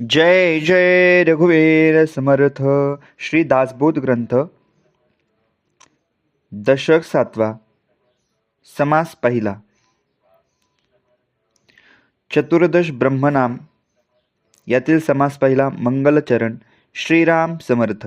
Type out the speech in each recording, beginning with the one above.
जय जय रघुवीर समर्थ श्री दासबोध ग्रंथ दशक सातवा समास पहिला. चतुर्दश ब्रह्मनाम यातील समास पहिला मंगलचरण श्रीराम समर्थ.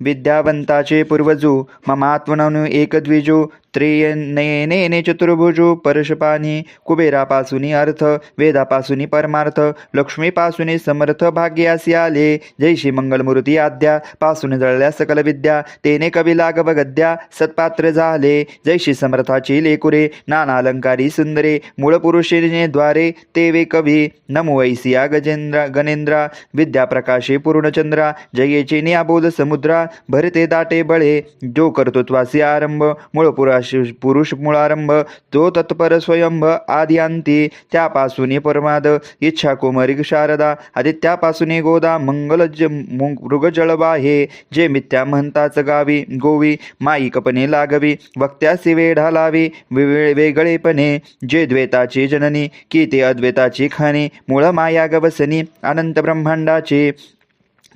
विद्यावंताचे पूर्वजो ममात्मननु एकद्विजो त्रियनेने चतुर्भुजो परशपानी कुबेरापासुनी अर्थ वेदापासूनी परमार्थ लक्ष्मीपासूनी समर्थ भाग्यासी आले जैशी मंगलमूर्ती आद्या पासून जळल्या सकल विद्या तेने कवी लागव गद्या सत्पात्र झाले जैशी समर्थाची लेकुरे नाना अलंकारी सुंदरे मूळ पुरुषेने द्वारे तेवे कवी नमो ऐसिया गजेंद्रा गणेंद्रा विद्याप्रकाशे पूर्णचंद्रा जयेचे नियाबोध समुद्रा भरते दाटे बळे जो कर्तृत्वासी आरंभ मूळ पुराश पुरुष मुळारंभ तो तत्पर स्वयंभ आद्यांती त्यापासून परमाद इच्छा कुमारी शारदा आदित्यापासून गोदा मंगल ज मृगजळवा हे जे मिथ्या म्हणताच गावी गोवी माईकपणे लागवी वक्त्यासी वेढा लावी वेगळेपणे जे द्वैताची जननी की ते अद्वैताची खाणी मूळ माया गवसनी अनंत ब्रह्मांडाची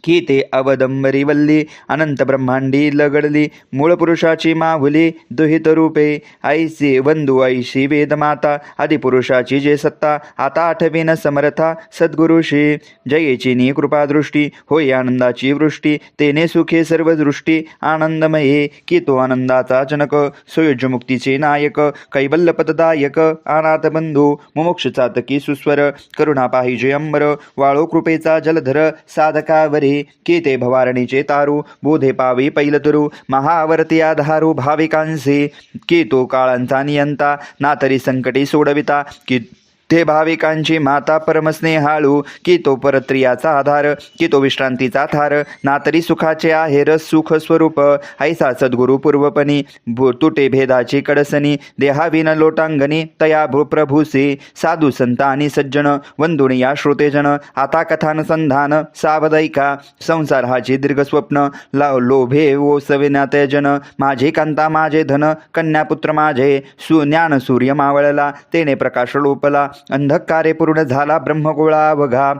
की ते अवदंबरी वल्ली अनंत ब्रह्मांडी लगडली मूळ पुरुषाची माहुली दुहित रूपे ऐसी वंदू ऐशी वेदमाता आदिपुरुषाची जे सत्ता आता आठवीन समर्था सद्गुरुशी जयेची नी कृपादृष्टी होय आनंदाची वृष्टी तेने सुखे सर्व दृष्टी आनंदमये की तो आनंदाचा जनक सुयुज मुक्तीचे नायक कैबल्यपददायक अनाथ बंधू मुमुक्ष चातकी सुस्वर करुणा पाहिजे अंबर वाळो कृपेचा जलधर साधकावरी के ते भवारणीचे तारू बोधे पावी पैलतरू महावर्ती आधारू भाविकांसी। की तो काळांचा नियंता ना तरी संकटी सोडविता। की ते भाविकांची माता परमस्नेहाळू की तो परत्रियाचा आधार की तो विश्रांतीचा थार नातरी सुखाचे सुखाचे रस सुख स्वरूप ऐसा सद्गुरु पूर्वपणी भू तुटे भेदाची कडसनी देहाविन लोटांगणी तया भूप्रभूसी साधू संत आणि सज्जन वंदुणी या श्रोतेजन आता कथानसंधान सावदैका संसार हाची दीर्घ स्वप्न लाव लोभे वो सविनाते जन माझे कांता माझे धन कन्यापुत्र माझे सु ज्ञान सूर्य मावळला तेने प्रकाश लोपला अंधकारे पूर्ण झाला ब्रह्मगोळा बघा.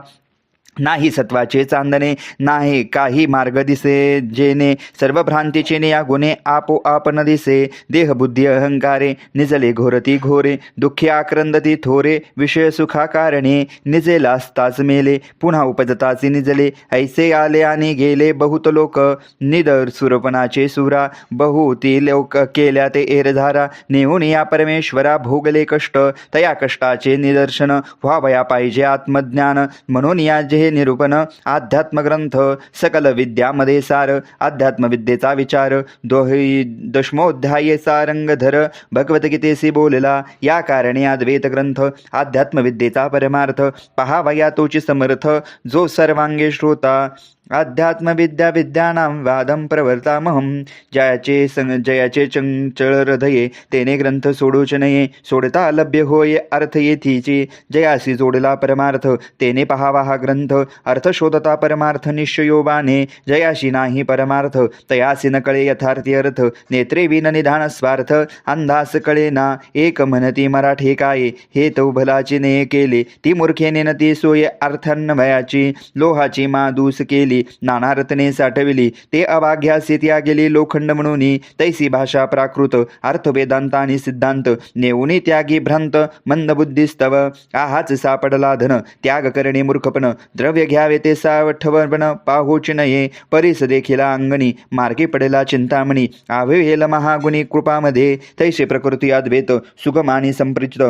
नाही सत्वाचे चांदणे नाही काही मार्ग दिसे जेने सर्व भ्रांतीचे ने या गुणे आपोआप न दिसे. देहबुद्धी अहंकारे निजले घोरती घोरे दुःखी आक्रंदती थोरे विषय सुखा कारणे. निजेला असताच मेले पुन्हा उपजताचे निजले. ऐसे आले आणि गेले बहुत लोक निदर सुरपणाचे सुरा. बहुती लोक केल्या ते एरधारा नेऊन या परमेश्वरा भोगले कष्ट तया कष्टाचे निदर्शन. व्हावया पाहिजे आत्मज्ञान. म्हणून या जे निरूपण आध्यात्मग्रंथ सकल विद्यामध्ये सार अध्यात्मविद्येचा विचार दोही दशमोध्याये सारंगधर भगवद्गीतेशी बोलला. या कारणे अद्वैत ग्रंथ अध्यात्मविद्येचा परमार्थ पहावया तोची समर्थ जो सर्वांगे श्रोता. अध्यात्मविद्या विद्यानां वादं प्रवर्तामहं। जयाचे सं जयाचे चंचळ हृदये तेने ग्रंथ सोडूच नये सोडता लभ्य होय अर्थ येथीची जयासी जोडला परमार्थ तेने पहावा हा ग्रंथ। अर्थ शोधता परमार्थ निश्चयोबाने जयाशी नाही परमार्थ तयासी न कळे यथार्थी अर्थ। नेत्रे विन निधान स्वार्थ अंधास कळे ना। एक म्हणती मराठी काय। हे तो भलाची ने केले। ती मूर्खेने न ती सोय। अर्थान्वयाची लोहाची मादूस केली। नाना नानारत्ने साठविली. ते अवाघ्यासी या गेली लोखंड म्हणून. तैसी भाषा प्राकृत अर्थवेदांत आणि सिद्धांत. नेऊनी त्यागी भ्रांत मंदबुद्धिस्तव. आहाच सापडला धन त्याग करणे मूर्खपण. द्रव्य घ्यावे ते सावठवण पाहूच नये. परीस देखिला अंगणी मार्गी पडेला चिंतामणी. आवेल महागुणी कृपामध्ये. तैसे प्रकृती अद्वैत सुगम आणि संप्रिचित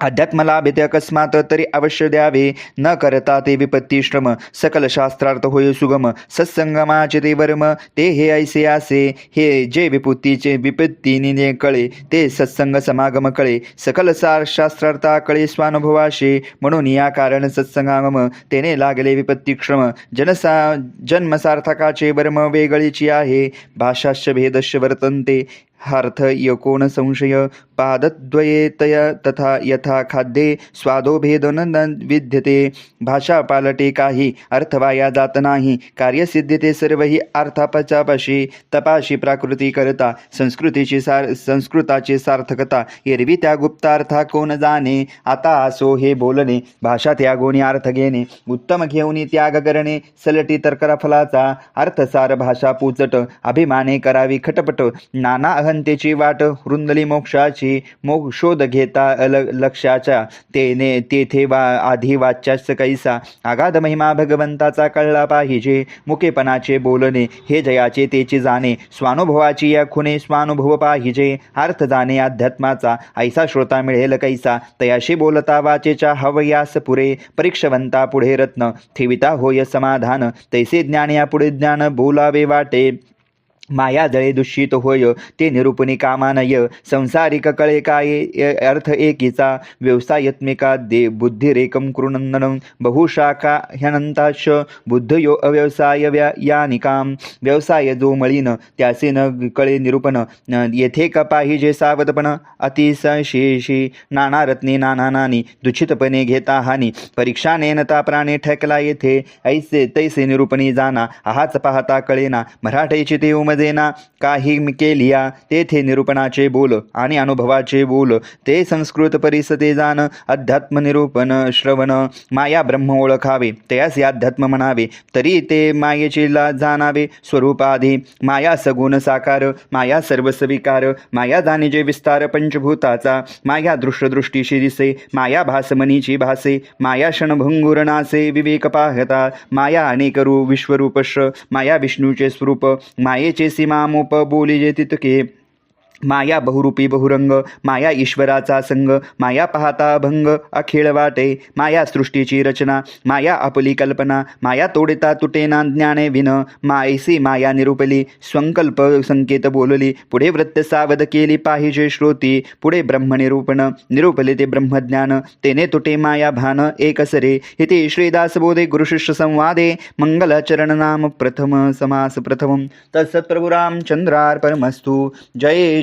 अध्यात्म लाभेते अकस्मात तरी अवश्य द्यावे. न करता ते विपत्ती श्रम सकल शास्त्रार्थ होय सुगम सत्संगमाचे ते वर्म ते हे ऐसे असे हे जे विपुत्तीचे विपत्तीने कळे ते सत्संग समागम कळे सकल सार शास्त्रार्था कळे स्वानुभवाशे म्हणून या कारण सत्संगागम तेने लागले विपत्ती श्रम जनसा जन्मसार्थकाचे वर्म वेगळीची आहे भाषाश्च भेदश्य वर्तन्ते हार्थ यकोन संशय पादद्वये तया तथा यथा खाद्ये स्वादोभेदन न विद्यते। भाषा पालटे काही अर्थ वाया जात नाही। कार्यसिद्धीते सर्वही अर्थापचापाशी तपाशी प्राकृती करता। संस्कृतीची सार संस्कृताची सार्थकता। एरवी त्या गुप्तार्था कोण जाणे? आता असो हे बोलणे। भाषा त्यागोनी अर्थ घेणे। उत्तम घेऊनी त्याग करणे सलटी तर्करा फलाचा अर्थसार भाषा पुचट अभिमाने करावी खटपट। नाना अहंतेची वाट रुंदली मोक्षाची मोक्ष शोध घेता अल लक्षाच्या तेने तेथे वा आधी वाच्यास कैसा. आगाध महिमा भगवंताचा कळला पाहिजे. मुकेपणाचे बोलणे हे जयाचे तेचे जाणे. स्वानुभवाची या खुणे स्वानुभव पाहिजे. अर्थ जाणे अध्यात्माचा. ऐसा श्रोता मिळेल कैसा. तयाशी बोलता वाचेच्या हवयास पुरे. परीक्षवंता पुढे रत्न. ठेविता होय समाधान. तैसे ज्ञान या पुढे ज्ञान बोलावे वाटे. माया जळे दूषित होय ते निरूपणी कामानय संसारिक कळे काय य- अर्थ एकीचा. व्यवसायत्मिका दे बुद्धिरेकम कृनंदन बहुशाखा ह्यनंताश बुद्धयो अव्यवसाय व्या यानिकाम. व्यवसाय जो मळीन त्याचे न कळे निरूपण. न येथे का पाहिजे सावधपण. अतिशेषी नाना रत्ने नाना नानी दुचितपणे घेता हानी. परीक्षा नेनता प्राणे ठेकला येथे ऐसे तैसे निरूपणी जाना. आहाच पाहता कळेना. मराठेची ते उमजेना काही मी केलिया तेथे निरूपणाचे बोल आणि अनुभवाचे बोल ते संस्कृत परिसते जाण अध्यात्म निरूपण श्रवण माया ब्रह्म ओळखावे तयास अध्यात्म म्हणावे तरी ते मायेचे ला जाणावे स्वरूपाधी माया सगुण साकार माया सर्वस्वीकार माया जाणीजे विस्तार पंचभूताचा माया दृश्यदृष्टीशी दिसे माया भासमनीची भासे माया क्षणभंगुरनासे विवेक पाहता माया अनेकरू विश्वरूपश माया विष्णूचे स्वरूप मायेचे सीमामोप बोलिजे तितके माया बहुरूपी बहुरंग माया ईश्वराचा संग माया पाहता भंग अखिळ वाटे माया सृष्टीची रचना माया आपली कल्पना माया तोडता तुटेना ज्ञाने विन मायसी माया निरूपली संकल्प संकेत बोलली पुढे वृत्त सावध केली पाहिजे श्रोती पुढे ब्रह्मनिरूपण निरूपले ते ब्रह्मज्ञान तेने तुटे माया भान एकसरे इति श्रीदासबोधे गुरुशिष्य संवादे मंगलचरण नाम प्रथम समास प्रथमं। तत्सत्प्रभु रामचंद्रार्पणमस्तु जय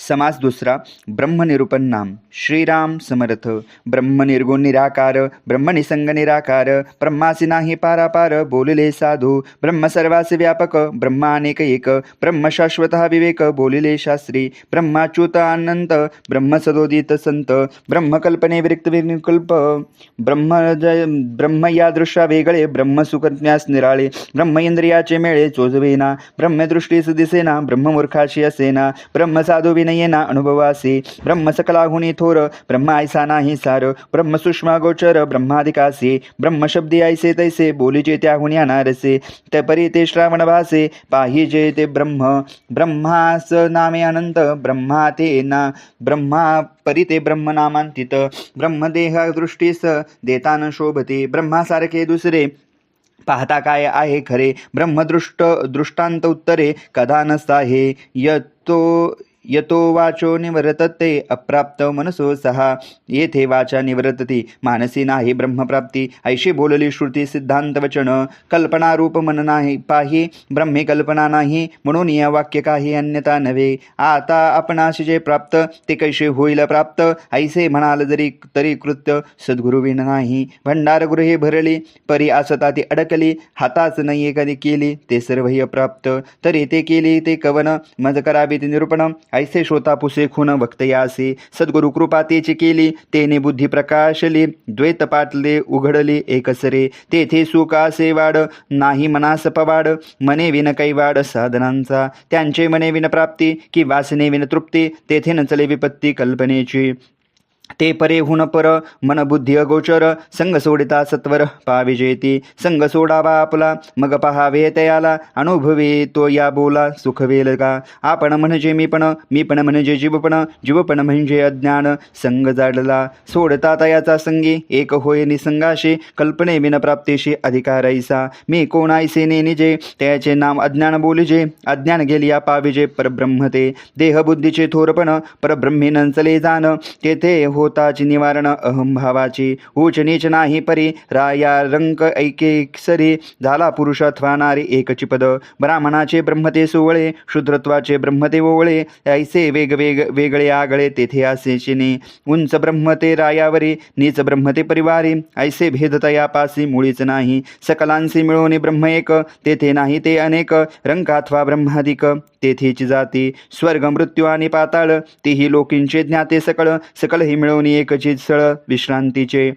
समास दुसरा ब्रह्मनिरूपण नाम. श्रीराम समर्थ ब्रह्मनिर्गुण निराकार ब्रह्मनिसंग निराकार ब्रह्मासी नाही पारापार बोलिले साधू ब्रह्म सर्वास व्यापक ब्रह्मानेक एक ब्रह्म शाश्वत विवेक बोलिले शास्त्री ब्रह्माच्युत अनंत ब्रह्म सदोदित संत ब्रह्मकल्पने विरिक्त विकल्प ब्रह्म जय ब्रह्म या दृश्या वेगळे ब्रह्म सुकन्यास निराळे ब्रह्म इंद्रियाचे मेळे चोजवेना ब्रह्मदृष्टीस दिसेना ब्रह्ममूर्खाशी असेना ब्रह्म साधू येना अनुभवासी। ब्रह्म सकलाहुनी थोर ब्रह्म ऐसा नाही सार। ब्रह्म सुषमा गोचर ब्रह्माधिकासी ब्रह्म शब्दी ऐसे तैसे बोलीचे त्याहुनी अनारसे ते परी ते श्रावण भासे पाहिजे ते ब्रह्म। ब्रह्मास नामे अनंत ब्रह्मा ते ना। ब्रह्मा परी ते ब्रह्मनामांतित ब्रह्मदेह दृष्टीस देतान शोभते। ब्रह्मासारखे दुसरे पाहता काय आहे खरे। ब्रह्मदृष्ट दृष्टांत उत्तरे कदा नसाहे। यतो यतो वाचो निवर्तते अप्राप्त मनसो सहा येथे वाचा निवर्तती मानसी नाही ब्रह्मप्राप्ती। ऐशी बोलली श्रुती सिद्धांत वचन। कल्पनारूप मन नाही पाही ब्रह्मे कल्पना नाही। म्हणून या वाक्य काही अन्यता नव्हे। आता आपणाशी जे प्राप्त ते कैसे होईल प्राप्त? ऐसे म्हणाल जरी तरी कृत्य सद्गुरुविण नाही। भंडारगृहे भरली परी असता ती अडकली हाताच नाही एखादी केली ते सर्वही अप्राप्त। तरी ते केली ते कवन। मज करावी ते निरूपण ऐसे श्रोता पुसे खुन वक्तयासी सद्गुरु कृपा तेची केली तेने बुद्धी प्रकाशली द्वैत पाटले उघडली एकसरे तेथे सुखासे वाढ नाही मनास पवाड मने विन कैवाड साधनांचा त्यांचे मने विन प्राप्ती की वासने विन तृप्ती तेथे नचले विपत्ती कल्पनेची. ते परे हुन पर मन बुद्धी अगोचर संग सोडिता सत्वर पाविजेती। संग सोडावा आपला मग पहावे तयाला अनुभवे तो या बोला सुखवेल का आपण म्हणजे मी पण मी पण म्हणजे जीवपण जीवपण म्हणजे अज्ञान। संग जाडला सोडता तयाचा संगी एक होय निसंगाशी कल्पने विन प्राप्तीशी मी कोण ऐसे ने निजे त्याचे नाम अज्ञान बोलिजे अज्ञान गेलिया पाविजे परब्रह्म ते। देहबुद्धीचे थोरपण परब्रह्मी नंचले जाण तेथे होताची निवारण अहंभावाची ऊच नीच नाही परी राया रंक ऐकेसरी झाला पुरुष अथवा नारी एकची पद। ब्राह्मणाचे ब्रह्मते सुवळे शूद्रत्वाचे ब्रह्मते ओवळे। ऐसे वेगवेग वेगळे आगळे तेथे असे चिनी। उंच ब्रह्मते रायावरी नीच ब्रह्मते परिवारी। ऐसे भेदतया पासी मुळीच नाही। सकलांसी मिळवणे ब्रह्म एक तेथे नाही ते अनेक। रंक अथवा ब्रह्मादिक तेथेची जाती। स्वर्ग मृत्यू आणि पाताळ तेही लोकींचे ज्ञाते सकळ। सकळ ही मिळवणी एकचित सळ विश्रांतीचे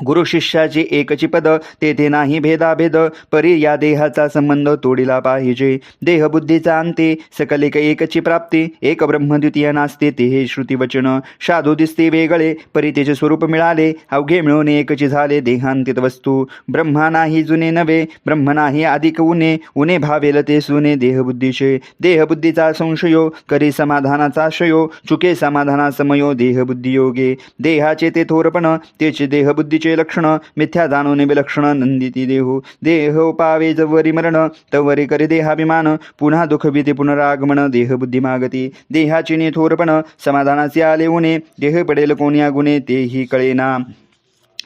गुरु शिष्याची एकची पद तेथे नाही भेदाभेद परी या देहाचा संबंध तोडिला पाहिजे. देहबुद्धीचा अंते सकलिक एकची प्राप्ती एक ब्रह्मद्वितीय नास्ते ते हे श्रुतीवचन. साधू दिसते वेगळे परी त्याचे स्वरूप मिळाले अवघे मिळून एकची झाले देहांतित वस्तू. ब्रह्मा नाही जुने नवे ब्रह्म नाही अधिक उने उने भावेल ते सुने देहबुद्धीचे. देहबुद्धीचा संशयो करी समाधानाचा शयो चुके समाधाना समयो देहबुद्धी योगे देहाचे ते थोरपण त्याचे देहबुद्धीचे लक्षण मिथ्या जाणून विलक्षण नंदिती देहो देह पावे जवरी मरण तवरी करी देहाभिमान पुन्हा दुःख भीती पुनरागमन देह मागती देहाची ने थोरपण समाधानाचे आले उणे देह पडेल कोण्या गुणे तेही कळेना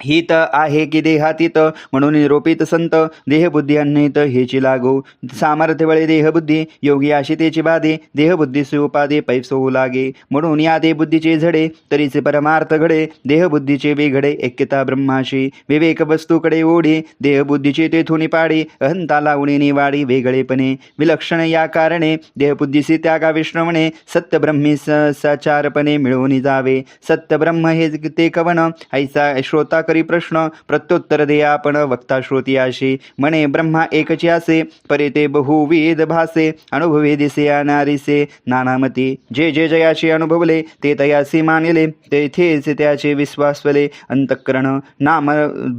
हित आहे की देहातीत? म्हणून निरोपित संत देहबुद्धी अन्नित हेची लागो. सामर्थ्य वळे देहबुद्धी योगी आशितेची तेची बाधे. देहबुद्धी उपादे पैसो लागे. म्हणून या देहबुद्धीचे झडे तरीचे परमार्थ घडे. देहबुद्धीचे वेघडे ऐक्यता ब्रह्माशी. विवेक वस्तूकडे ओढे. देहबुद्धीचे तेथून पाडे. अहंता लावणे निवाडी वेगळेपणे. विलक्षण या कारणे देहबुद्धीसी त्यागा विश्रमणे सत्य ब्रह्मी स सचारपणे मिळवून जावे. सत्य ब्रह्म हे ते कवन ऐसा श्रोता करी प्रश्न प्रत्युत्तर दे आपण वक्ता श्रोती आशी म्हणे ब्रह्मा एकची असे परे ते बहुविध भासे अनुभवे दिसे अनारिसे. नानामती जे जे जयाशी अनुभवले ते तयासी मानिले तेथेच त्याचे विश्वासवले. अंतःकरण नाम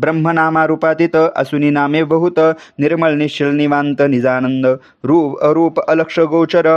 ब्रह्मनामारूपातीत असुनी नामे बहुत निर्मळ निश्चल निवांत निजानंद रूप अरूप अलक्ष गोचर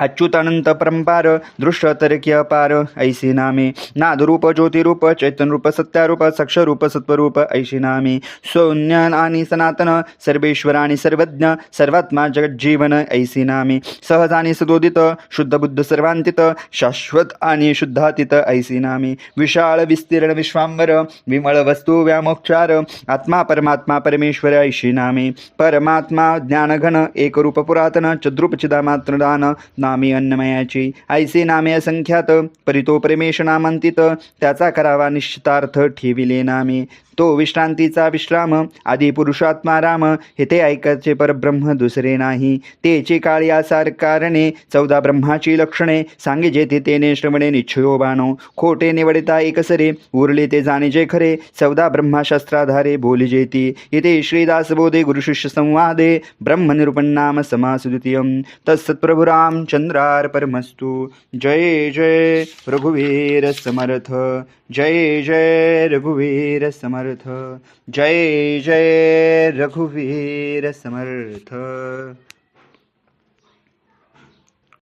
अच्युतानंत परंपार दृश्य तरकीय अपार ऐसी नामे नादरूप ज्योतिरूप चैतन्यरूप सत्यारूप सक्षरूप सत्वरूप ऐशी नामे शून्य आणि सनातन सर्वेश्वर आणि सर्वज्ञ सर्वात्मा जगज्जीवन ऐसी नामे सहज आणि सदोदित शुद्ध बुद्ध सर्वांतित शाश्वत आणि शुद्धातीत ऐसी नामे विशाळ विस्तीर्ण विश्वांबर विमळ वस्तू व्यामोक्षार आत्मा परमात्मा परमेश्वर ऐशी नामे परमात्मा ज्ञानघन एकरूप पुरातन चद्रूप चिदामात्रदान ना नामे अन्नमयाची. ऐसे नामे असंख्यात परितो प्रेमेश नामांतित त्याचा करावा निश्चितार्थ ठेविले नामे. तो विश्रांतीचा विश्राम आदी पुरुषात्मा राम हे ते ऐकायचे परब्रह्म दुसरे नाही. तेचे काळ यासार कारणे चौदा ब्रह्माची लक्षणे सांगे जेथे तेने श्रवणे निश्चयो बाणो खोटे निवडिता एकसरे उरले ते जाणे जे खरे. चौदा ब्रह्माशास्त्राधारे बोली जेती. इथे श्रीदास बोधे गुरुशिष्य संवादे ब्रह्मनिरूपण नाम समासुद्वितीयं तत्सत्प्रभुराम चंद्र परमस्तु जय जय रघुवीर समर्थ। जय जय रघुवीर समर्थ। जय जय रघुवीर समर्थ।